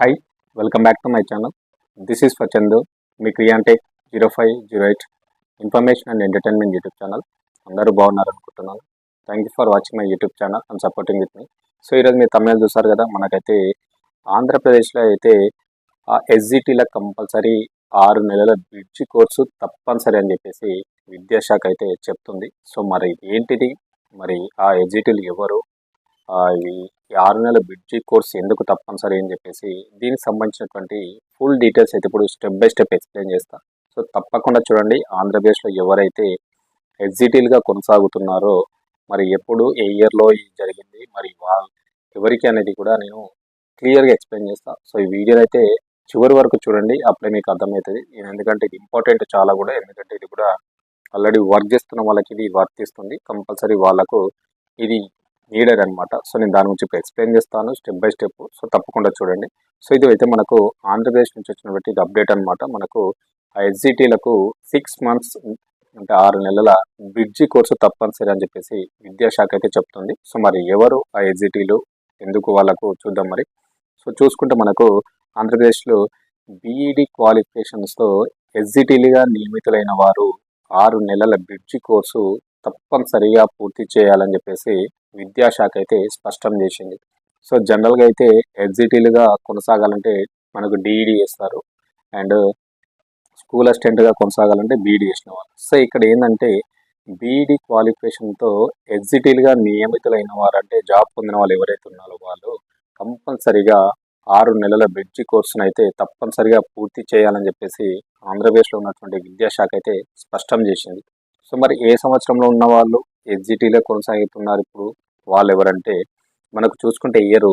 Hi welcome back to my channel this is for Chandu me Creantech zero five zero eight information and entertainment YouTube channel అందరూ బాగున్నారు అనుకుంటున్నాను thank you for watching my YouTube channel and supporting with me so ఈరోజు మీరు తమిళ చూసారు కదా మనకైతే ఆంధ్రప్రదేశ్లో అయితే ఆ ఎస్జిటీలకు కంపల్సరీ ఆరు నెలల బ్రిడ్జ్ కోర్సు తప్పనిసరి అని చెప్పేసి విద్యాశాఖ అయితే చెప్తుంది. సో మరి ఏంటిది? మరి ఆ ఎస్జిటీలు ఎవరు? ఈ ఆరు నెలల బ్రిడ్జి కోర్స్ ఎందుకు తప్పనిసరి అని చెప్పేసి దీనికి సంబంధించినటువంటి ఫుల్ డీటెయిల్స్ అయితే ఇప్పుడు స్టెప్ బై స్టెప్ ఎక్స్ప్లెయిన్ చేస్తా. సో తప్పకుండా చూడండి ఆంధ్రప్రదేశ్లో ఎవరైతే ఎగ్జిటీలుగా కొనసాగుతున్నారో మరి ఎప్పుడు ఏ ఇయర్లో జరిగింది మరి వాళ్ళు ఎవరికి అనేది కూడా నేను క్లియర్గా ఎక్స్ప్లెయిన్ చేస్తా. సో ఈ వీడియో అయితే చివరి వరకు చూడండి అప్పుడే మీకు అర్థమవుతుంది. నేను ఎందుకంటే ఇది ఇంపార్టెంట్ చాలా కూడా ఎందుకంటే ఇది కూడా ఆల్రెడీ వర్క్ చేస్తున్న వాళ్ళకి ఇది వర్తిస్తుంది. కంపల్సరీ వాళ్ళకు ఇది నీడర్ అనమాట సో నేను దాని గురించి ఎక్స్ప్లెయిన్ చేస్తాను స్టెప్ బై స్టెప్ సో తప్పకుండా చూడండి. సో ఇది అయితే మనకు ఆంధ్రప్రదేశ్ నుంచి వచ్చినటువంటి ఇది అప్డేట్ అనమాట మనకు ఆ ఎస్జిటీలకు సిక్స్ మంత్స్ అంటే ఆరు నెలల బ్రిడ్జి కోర్సు తప్పనిసరి అని చెప్పేసి విద్యాశాఖ అయితే చెప్తుంది. సో మరి ఎవరు ఆ ఎస్జిటీలు ఎందుకు వాళ్ళకు చూద్దాం మరి. సో చూసుకుంటే మనకు ఆంధ్రప్రదేశ్లో బీఈడి క్వాలిఫికేషన్స్తో ఎస్జిటీలుగా నియమితులైన వారు ఆరు నెలల బ్రిడ్జి కోర్సు తప్పనిసరిగా పూర్తి చేయాలని చెప్పేసి విద్యాశాఖ అయితే స్పష్టం చేసింది. సో జనరల్గా అయితే ఎగ్జిటీలుగా కొనసాగాలంటే మనకు డిఈడి చేస్తారు అండ్ స్కూల్ అసిస్టెంట్గా కొనసాగాలంటే బీఈడి చేసిన వాళ్ళు. సో ఇక్కడ ఏంటంటే బీఈడి క్వాలిఫికేషన్తో ఎగ్జిటీలుగా నియమితులైన వారు అంటే జాబ్ పొందిన వాళ్ళు ఎవరైతే ఉన్నారో వాళ్ళు కంపల్సరిగా ఆరు నెలల బ్రిడ్జి కోర్సును అయితే తప్పనిసరిగా పూర్తి చేయాలని చెప్పేసి ఆంధ్రప్రదేశ్లో ఉన్నటువంటి విద్యాశాఖ అయితే స్పష్టం చేసింది. సో మరి ఏ సంవత్సరంలో ఉన్న వాళ్ళు ఎగ్జిటీలో కొనసాగుతున్నారు ఇప్పుడు? వాళ్ళు ఎవరంటే మనకు చూసుకుంటే ఇయర్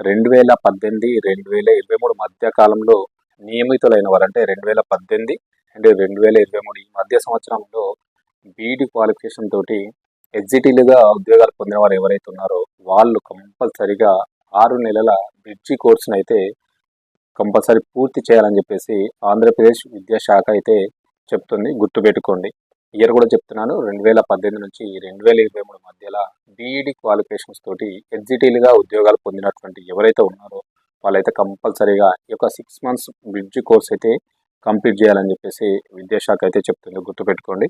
రెండు వేల పద్దెనిమిది రెండు వేల ఇరవై మూడు మధ్య కాలంలో నియమితులైన వారు అంటే రెండు వేల పద్దెనిమిది అండ్ రెండు వేల ఇరవై మూడు ఈ మధ్య సంవత్సరంలో బీఈడి క్వాలిఫికేషన్ తోటి ఎగ్జిటీలుగా ఉద్యోగాలు పొందిన వారు ఎవరైతే ఉన్నారో వాళ్ళు కంపల్సరిగా ఆరు నెలల బ్రిడ్జి కోర్సును అయితే కంపల్సరీ పూర్తి చేయాలని చెప్పేసి ఆంధ్రప్రదేశ్ విద్యాశాఖ అయితే చెప్తుంది గుర్తుపెట్టుకోండి. ఇయర్ కూడా చెప్తున్నాను. రెండు వేల పద్దెనిమిది నుంచి రెండు వేల ఇరవై మూడు మధ్యలో బీఈడి క్వాలిఫికేషన్స్ తోటి ఎగ్జిటీలుగా ఉద్యోగాలు పొందినటువంటి ఎవరైతే ఉన్నారో వాళ్ళైతే కంపల్సరీగా ఈ యొక్క సిక్స్ మంత్స్ బ్రిడ్జ్ కోర్స్ అయితే కంప్లీట్ చేయాలని చెప్పేసి విద్యాశాఖ అయితే చెప్తుంది. గుర్తుపెట్టుకోండి.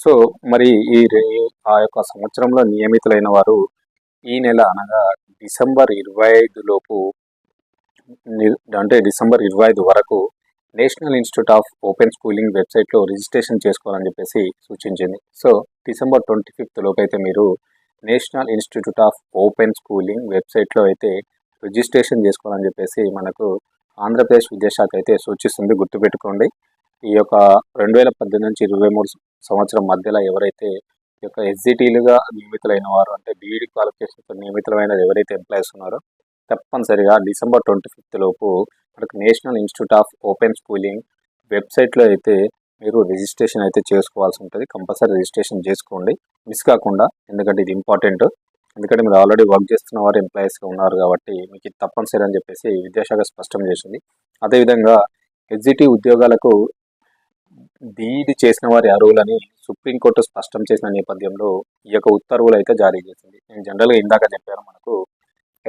సో మరి ఈ రే- ఆ యొక్క సంవత్సరంలో నియమితులైన వారు ఈ నెల అనగా డిసెంబర్ ఇరవై ఐదు లోపు అంటే డిసెంబర్ ఇరవై ఐదు వరకు national institute of open schooling వెబ్సైట్లో రిజిస్ట్రేషన్ చేసుకోవాలని చెప్పేసి సూచించింది. సో డిసెంబర్ ట్వంటీ ఫిఫ్త్ లోపు అయితే మీరు national institute of open schooling వెబ్సైట్లో అయితే రిజిస్ట్రేషన్ చేసుకోవాలని చెప్పేసి మనకు ఆంధ్రప్రదేశ్ విద్యాశాఖ అయితే సూచిస్తుంది. గుర్తుపెట్టుకోండి. ఈ యొక్క రెండు వేల పద్దెనిమిది నుంచి ఇరవై మూడు సంవత్సరం మధ్యలో ఎవరైతే ఈ యొక్క ఎస్జిటీలుగా నియమితులైన వారు అంటే బీఈడి క్వాలిఫికేషన్తో నియమితులైన ఎవరైతే ఎంప్లాయీస్ ఉన్నారో తప్పనిసరిగా డిసెంబర్ ట్వంటీ ఫిఫ్త్ లోపు మనకు national institute of open schooling వెబ్సైట్లో అయితే మీరు రిజిస్ట్రేషన్ అయితే చేసుకోవాల్సి ఉంటుంది. కంపల్సరీ రిజిస్ట్రేషన్ చేసుకోండి. మిస్ కాకుండా ఎందుకంటే ఇది ఇంపార్టెంట్. ఎందుకంటే మీరు ఆల్రెడీ వర్క్ చేస్తున్న వారు ఎంప్లాయీస్గా ఉన్నారు కాబట్టి మీకు ఇది తప్పనిసరి అని చెప్పేసి విద్యాశాఖ స్పష్టం చేసింది. అదేవిధంగా ఎగ్జిటివ్ ఉద్యోగాలకు బీఈడి చేసిన వారి అర్హులని సుప్రీంకోర్టు స్పష్టం చేసిన నేపథ్యంలో ఈ యొక్క ఉత్తర్వులు అయితే జారీ చేసింది. నేను జనరల్గా ఇందాక చెప్పాను మనకు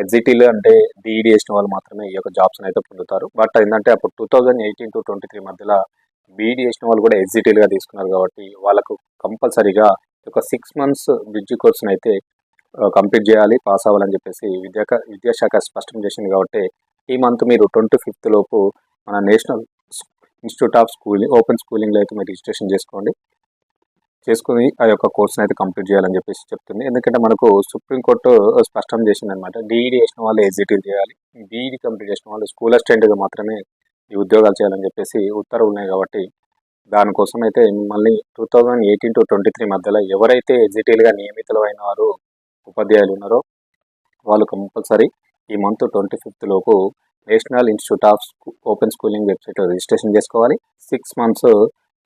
ఎగ్జిటీలు అంటే డిఈడి చేసిన వాళ్ళు మాత్రమే ఈ యొక్క జాబ్స్ అయితే పొందుతారు. బట్ ఏంటంటే అప్పుడు two thousand eighteen to twenty three మధ్యలో బీఈడి చేసిన వాళ్ళు కూడా ఎగ్జిటీలుగా తీసుకున్నారు కాబట్టి వాళ్ళకు కంపల్సరీగా ఒక సిక్స్ మంత్స్ బ్రిడ్జి కోర్సును అయితే కంప్లీట్ చేయాలి పాస్ అవ్వాలని చెప్పేసి విద్యా విద్యాశాఖ స్పష్టం చేసింది కాబట్టి ఈ మంత్ మీరు ట్వంటీ ఫిఫ్త్ లోపు మన national institute of schooling open స్కూలింగ్లో అయితే మీరు రిజిస్ట్రేషన్ చేసుకోండి. చేసుకుని ఆ యొక్క కోర్సును అయితే కంప్లీట్ చేయాలని చెప్పేసి చెప్తుంది. ఎందుకంటే మనకు సుప్రీంకోర్టు స్పష్టం చేసింది అనమాట డిఈడి చేసిన వాళ్ళు ఎగ్జిటీలు చేయాలి. బీఈడి కంప్లీట్ చేసిన వాళ్ళు స్కూల్ అసిస్టెంట్గా మాత్రమే ఈ ఉద్యోగాలు చేయాలని చెప్పేసి ఉత్తర్వులు ఉన్నాయి కాబట్టి దానికోసం అయితే మిమ్మల్ని two thousand eighteen to twenty three మధ్యలో ఎవరైతే ఎగ్జిటీలుగా నియమితులు అయిన వారు ఉపాధ్యాయులు ఉన్నారో వాళ్ళు కంపల్సరీ ఈ మంత్ ట్వంటీ ఫిఫ్త్ లోపు national institute of open schooling వెబ్సైట్లో రిజిస్ట్రేషన్ చేసుకోవాలి. సిక్స్ మంత్స్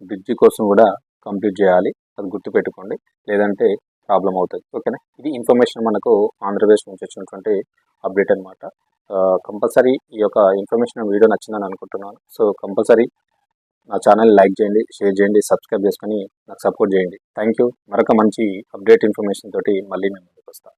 బ్రిడ్జి కోసం కూడా కంప్లీట్ చేయాలి. అది గుర్తుపెట్టుకోండి. లేదంటే ప్రాబ్లం అవుతుంది. ఓకేనా? ఇది ఇన్ఫర్మేషన్ మనకు ఆంధ్రప్రదేశ్ నుంచి వచ్చినటువంటి అప్డేట్ అనమాట కంపల్సరీ ఈ యొక్క ఇన్ఫర్మేషన్ వీడియో నచ్చిందని అనుకుంటున్నాను. సో కంపల్సరీ నా ఛానల్ లైక్ చేయండి షేర్ చేయండి సబ్స్క్రైబ్ చేసుకొని నాకు సపోర్ట్ చేయండి. థ్యాంక్ యూ మరొక మంచి అప్డేట్ ఇన్ఫర్మేషన్ తోటి మళ్ళీ నేను ముందుకు వస్తాను